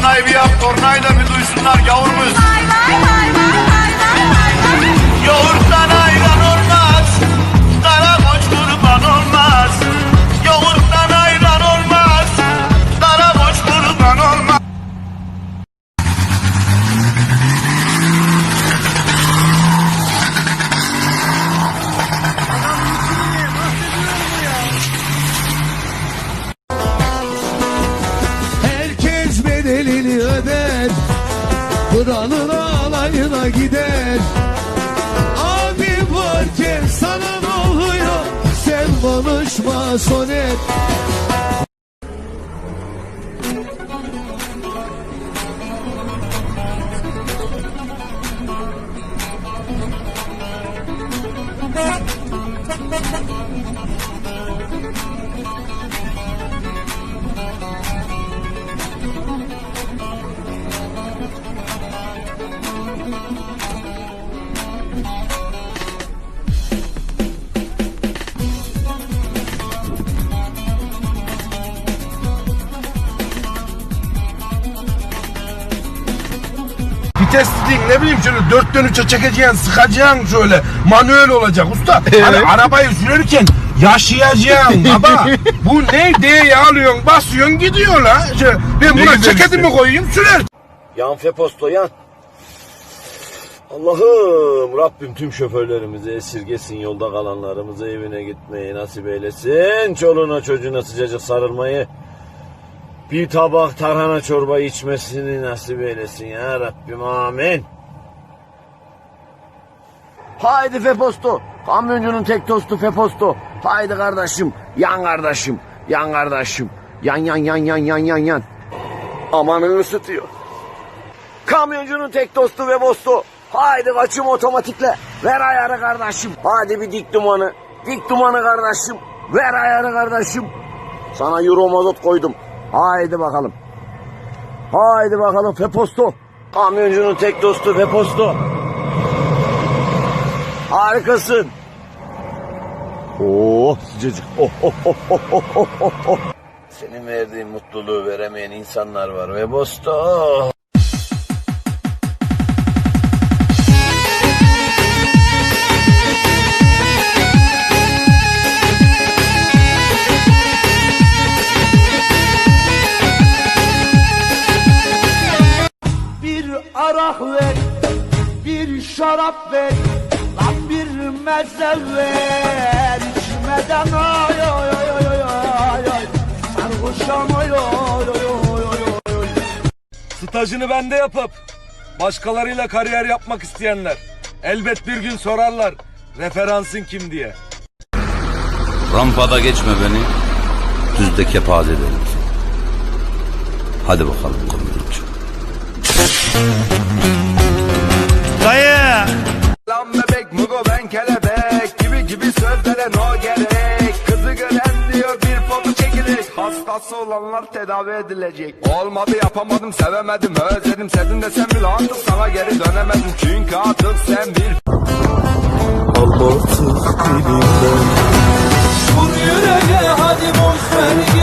Turnayı bir yap, tornayla bir duysunlar gavurumuz. Yoğurttan ayran Vites dediğin ne bileyim şöyle dörtten üçe çekeceksin, sıkacaksın şöyle. Manuel olacak usta. Hani arabayı sürerken yaşayacaksın baba. Bu ne diye alıyorsun, basıyorsun gidiyor la. Şöyle, ben buna ceketimi koyayım sürer. Yan Feposto yan. Allah'ım Rabbim tüm şoförlerimizi esirgesin yolda kalanlarımızı evine gitmeyi nasip eylesin. Çoluğuna çocuğuna sıcacık sarılmayı bir tabak tarhana çorba içmesini nasip eylesin ya Rabbim amin. Haydi Feposto. Kamyoncunun tek tostu Feposto. Haydi kardeşim. Yan kardeşim. Yan kardeşim. Yan yan yan yan yan yan yan. Amanın ısıtıyor. Kamyoncunun tek dostu ve bostu. Haydi kaçım otomatikle. Ver ayarı kardeşim. Hadi bir dik dumanı. Dik dumanı kardeşim. Ver ayarı kardeşim. Sana euro mazot koydum. Haydi bakalım. Haydi bakalım Feposto. Kamyoncunun tek dostu Feposto. Harikasın. Oh sıcacık. Oh, oh, oh, oh, oh, oh, oh, oh. Senin verdiğin mutluluğu veremeyen insanlar var ve bosto. Ver Lan bir meze ver İçmeden ay ay ay ay ay ay ay Sarhoşam ay ay ay ay ay ay Stajını bende yapıp başkalarıyla kariyer yapmak isteyenler elbet bir gün sorarlar referansın kim diye. Rampada geçme beni, düzde kepaze ederim seni. Hadi bakalım komüncu. Hastası olanlar tedavi edilecek. Olmadı yapamadım sevemedim özledim. Sevdim desem bile artık sana geri dönemedim. Çünkü artık sen bir Vur yüreğe hadi boş ver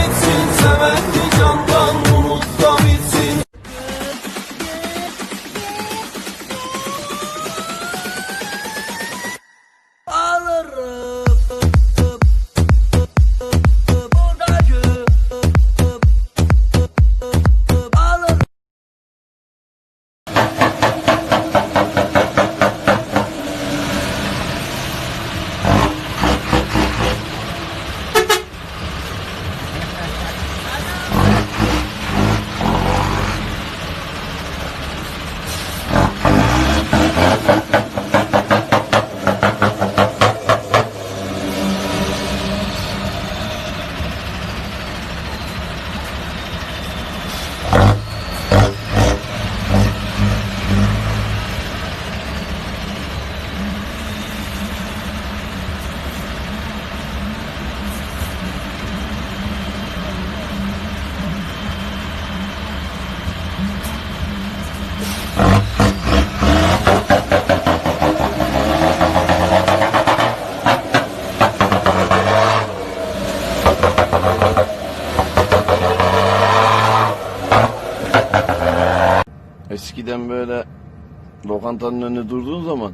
lokantanın önünde durduğun zaman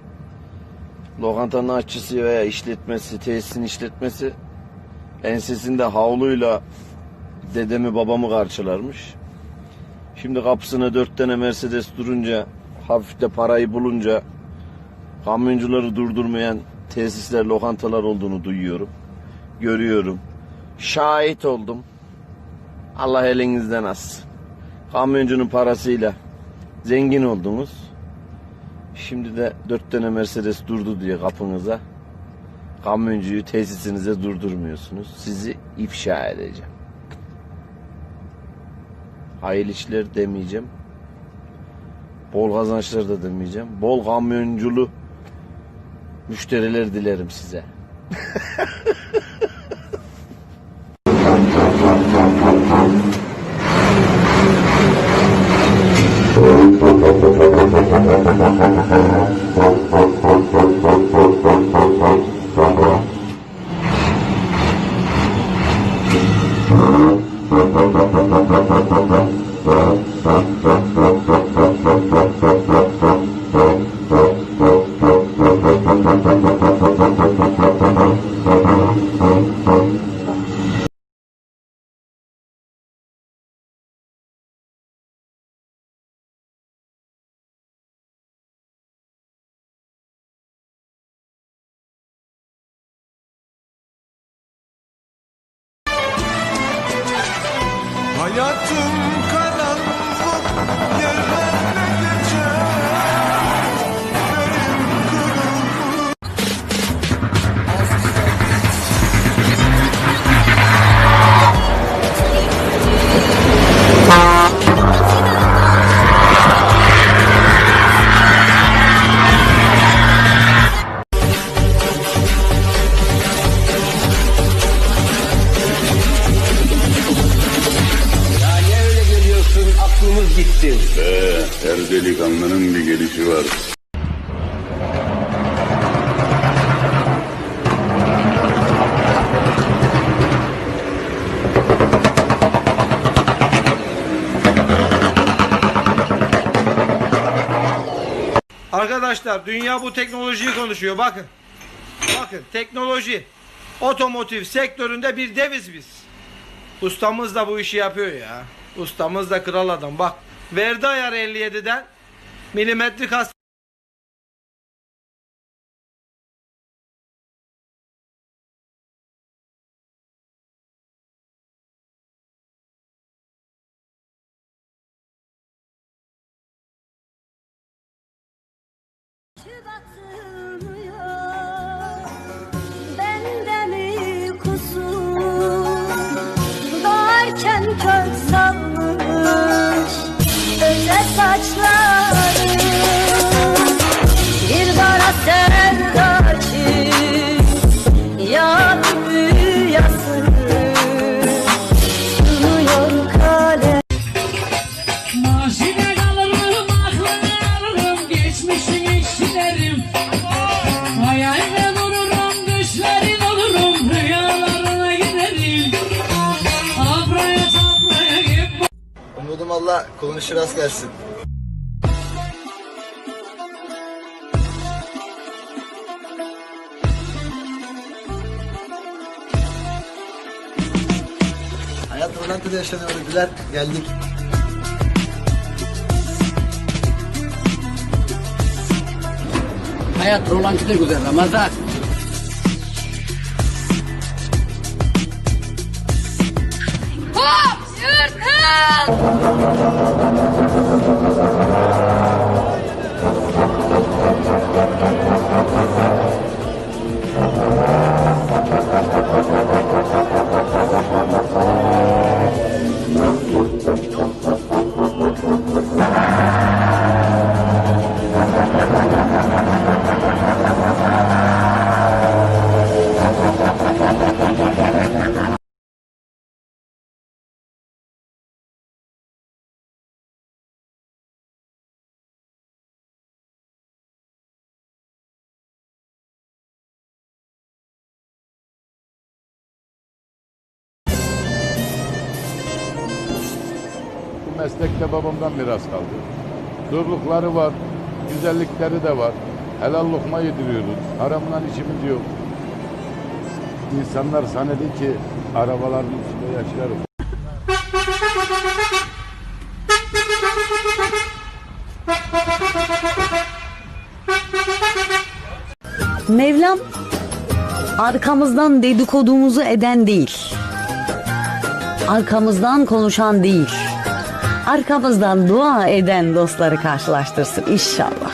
lokantanın aşçısı veya işletmesi, tesisin işletmesi ensesinde havluyla dedemi babamı karşılarmış. Şimdi kapısına dört tane Mercedes durunca hafif de parayı bulunca kamyoncuları durdurmayan tesisler, lokantalar olduğunu duyuyorum. Görüyorum. Şahit oldum. Allah elinizden alsın. Kamyoncunun parasıyla zengin oldunuz. Şimdi de dört tane Mercedes durdu diye kapınıza. Kamyoncuyu tesisinize durdurmuyorsunuz. Sizi ifşa edeceğim. Hayırlı işler demeyeceğim. Bol kazançlar da demeyeceğim. Bol kamyonculu müşteriler dilerim size. Thank you. Her delikanlının bir gelişi var. Arkadaşlar dünya bu teknolojiyi konuşuyor bakın. Bakın teknoloji otomotiv sektöründe bir deviz biz. Ustamız da bu işi yapıyor ya. Ustamız da kral adam bak. Verdi ayar 57'den milimetrik has batılmıyor Allah kulun rast gelsin Yaşanıyor Güler geldik Hayat rolantıda güzel Ramazan. Hop! Yırtın! Meslekte babamdan miras kaldı. Zorlukları var, güzellikleri de var. Helal lokma yediriyoruz. Haramdan işimiz yok. İnsanlar zannediyor ki arabaların içinde yaşarız. Mevlam arkamızdan dedikodumuzu eden değil. Arkamızdan konuşan değil. Arkamızdan dua eden dostları karşılaştırsın inşallah.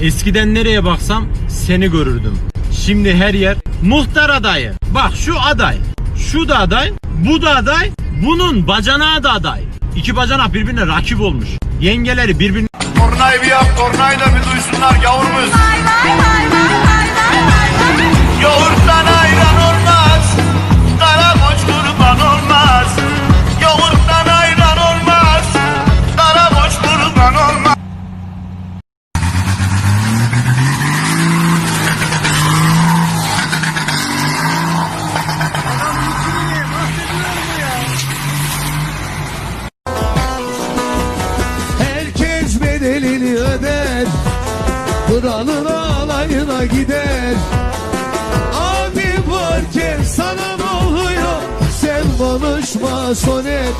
Eskiden nereye baksam seni görürdüm. Şimdi her yer muhtar adayı. Bak şu aday, şu da aday, bu da aday, bunun bacanağı da aday. İki bacanak birbirine rakip olmuş. Yengeleri birbirine Tornayı bir yap, tornayla bir duysunlar gavurumuz. Yoğurttan gider. Abi varken sana ne oluyor? Sen konuşma sonet